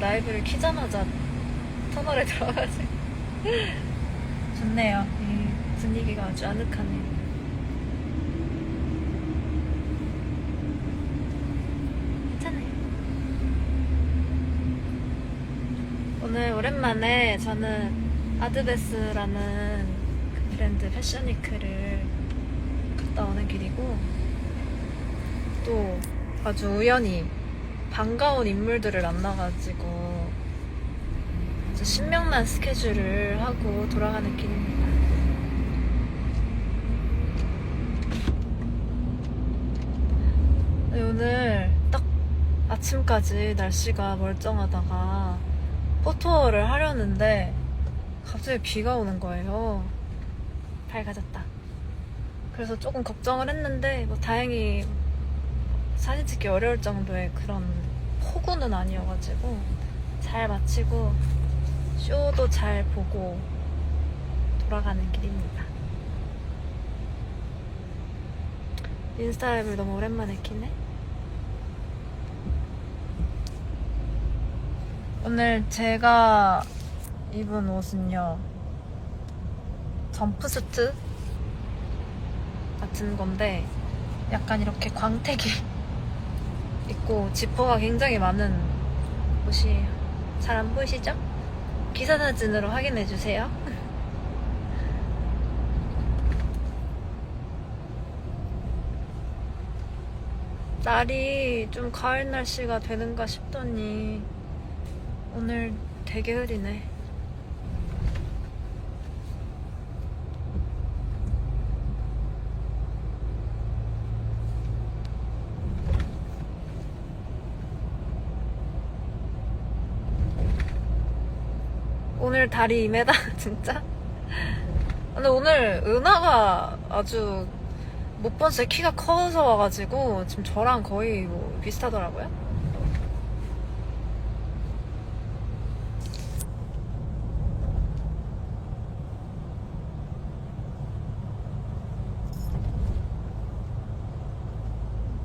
라이브를 키자마자 터널에 들어가지. 좋네요. 이 분위기가 아주 아늑하네요. 오늘 오랜만에 저는 아드베스라는 그 브랜드 패션위크를 갔다 오는 길이고 또 아주 우연히 반가운 인물들을 만나가지고 신명난 스케줄을 하고 돌아가는 길입니다. 네, 오늘 딱 아침까지 날씨가 멀쩡하다가 포토를 하려는데 갑자기 비가 오는 거예요. 밝아졌다. 그래서 조금 걱정을 했는데 뭐 다행히 사진 찍기 어려울 정도의 그런 폭우는 아니어가지고 잘 마치고 쇼도 잘 보고 돌아가는 길입니다. 인스타 라이브를 너무 오랜만에 키네. 오늘 제가 입은 옷은요 점프수트 같은 건데 약간 이렇게 광택이 있고 지퍼가 굉장히 많은 옷이 잘안 보이시죠? 기사 사진으로 확인해 주세요. 날이 좀 가을 날씨가 되는가 싶더니 오늘 되게 흐리네. 오늘 다리 2m 진짜? 근데 오늘 은하가 아주 못본새 키가 커서 와가지고 지금 저랑 거의 뭐 비슷하더라고요.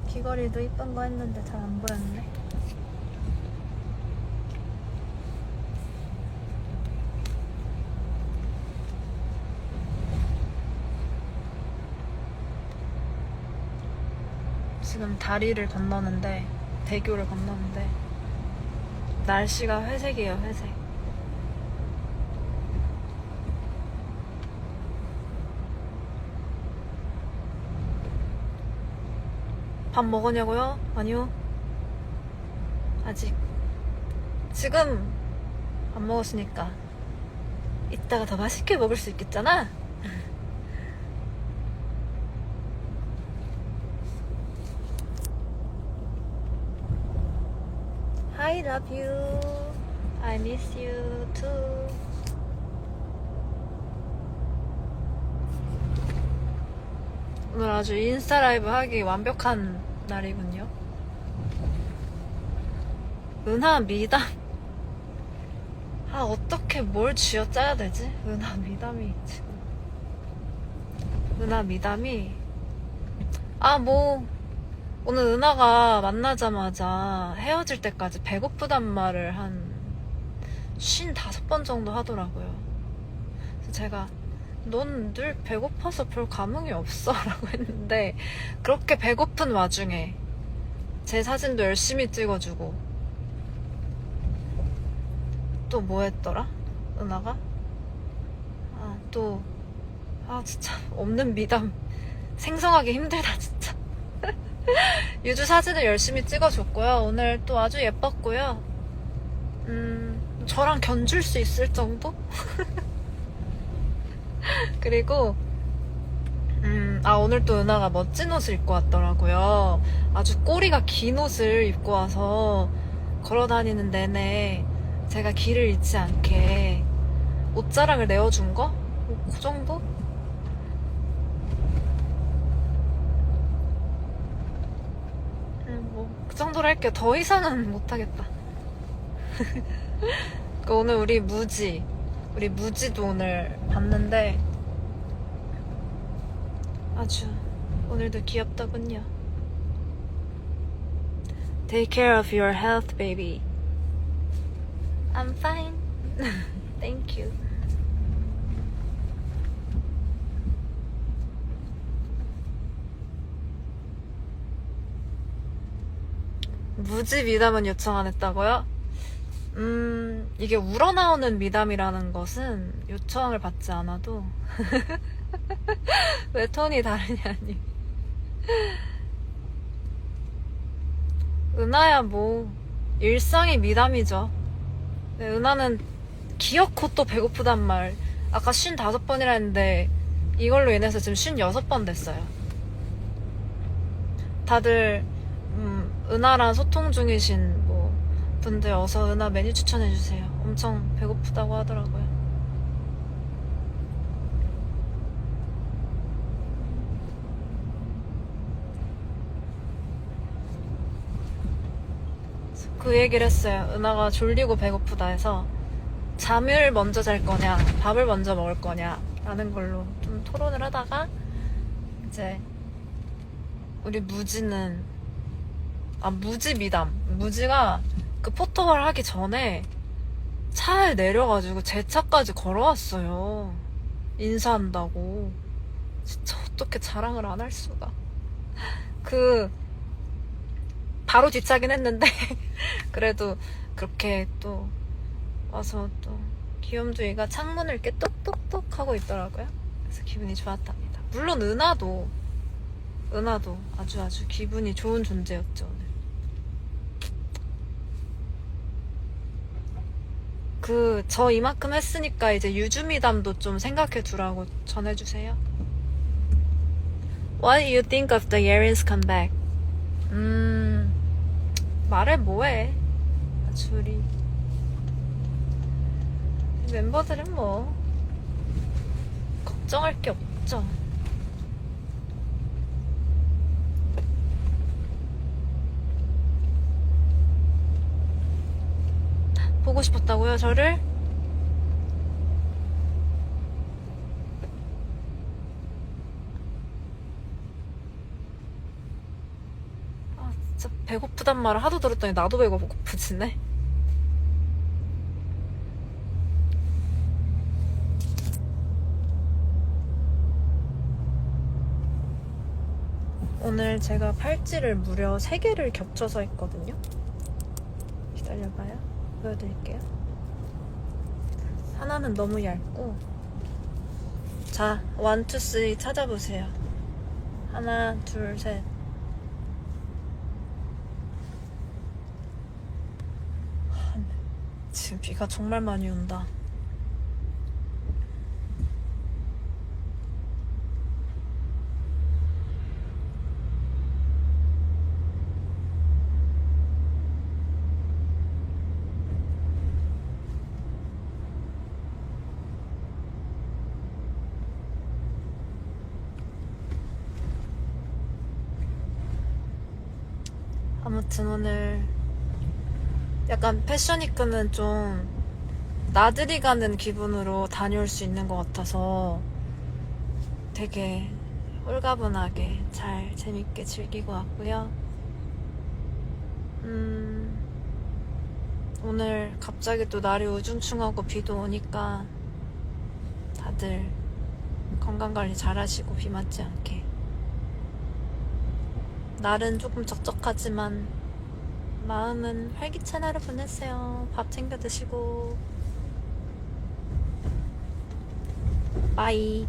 귀걸이도 이쁜 거 했는데 잘 안 보였네. 지금 다리를 건너는데 대교를 건너는데 날씨가 회색이에요 회색. 밥 먹었냐고요? 아니요? 아직. 지금 안 먹었으니까 이따가 더 맛있게 먹을 수 있겠잖아 I love you. I miss you too. 오늘 아주 인스타 라이브 하기 완벽한 날이군요. 은하 미담. 아, 어떻게 뭘 쥐어 짜야 되지? 은하 미담이 지금. 은하 미담이. 아, 뭐. 오늘 은하가 만나자마자 헤어질 때까지 배고프단 말을 한 55번 정도 하더라고요. 그래서 제가 넌 늘 배고파서 별 감흥이 없어 라고 했는데 그렇게 배고픈 와중에 제 사진도 열심히 찍어주고 또 뭐 했더라? 은하가? 아, 또, 아, 진짜 없는 미담 생성하기 힘들다, 진짜. 유주 사진을 열심히 찍어줬고요. 오늘 또 아주 예뻤고요. 음, 저랑 견줄 수 있을 정도? 그리고, 음, 아, 오늘 또 은하가 멋진 옷을 입고 왔더라고요. 아주 꼬리가 긴 옷을 입고 와서 걸어 다니는 내내 제가 길을 잃지 않게 옷자락을 내어준 거? 뭐 그 정도? 음, 뭐, 그 정도로 할게요. 더 이상은 못하겠다. 그 오늘 우리 무지, 우리 무지도 오늘 봤는데, 아주, 오늘도 귀엽더군요. Take care of your health, baby. I'm fine. Thank you. 무지 미담은 요청 안 했다고요? 음, 이게 우러나오는 미담이라는 것은 요청을 받지 않아도 왜 톤이 다르냐니. 은하야 뭐 일상이 미담이죠. 네, 은하는 기어코 또 배고프단 말. 아까 쉰 다섯 번이라 했는데 이걸로 인해서 지금 쉰 여섯 번 됐어요. 다들 음, 은하랑 소통 중이신 뭐 분들 어서 은하 메뉴 추천해 주세요. 엄청 배고프다고 하더라고요. 그 얘기를 했어요. 은하가 졸리고 배고프다 해서 잠을 먼저 잘 거냐, 밥을 먼저 먹을 거냐, 라는 걸로 좀 토론을 하다가 이제 우리 무지는 아 무지 미담 무지가 그 포토월 하기 전에 차에 내려가지고 제 차까지 걸어왔어요. 인사한다고. 진짜 어떻게 자랑을 안 할 수가. 그 바로 뒷차긴 했는데 그래도 그렇게 또 와서 또 귀염둥이가 창문을 이렇게 똑똑똑 하고 있더라고요. 그래서 기분이 좋았답니다. 물론 은하도 은하도 아주 아주 기분이 좋은 존재였죠 오늘. 그 저 이만큼 했으니까 이제 유주미담도 좀 생각해 두라고 전해주세요. What do you think of the Yerin's comeback? 음 말해 뭐해? 아주 우리 멤버들은 뭐 걱정할 게 없죠. 보고 싶었다고요, 저를? 아, 진짜 배고프단 말을 하도 들었더니 나도 배고프지네. 오늘 제가 팔찌를 무려 3개를 겹쳐서 했거든요. 기다려봐요. 보여드릴게요. 하나는 너무 얇고. 자, 원, 투, 쓰리 찾아보세요. 하나, 둘, 셋. 하, 지금 비가 정말 많이 온다. 아무튼 오늘 약간 패션위크는 좀 나들이 가는 기분으로 다녀올 수 있는 것 같아서 되게 홀가분하게 잘 재밌게 즐기고 왔고요. 음, 오늘 갑자기 또 날이 우중충하고 비도 오니까 다들 건강 관리 잘 하시고 비 맞지 않게 날은 조금 적적하지만 마음은 활기찬 하루 보내세요. 밥 챙겨 드시고. 빠이.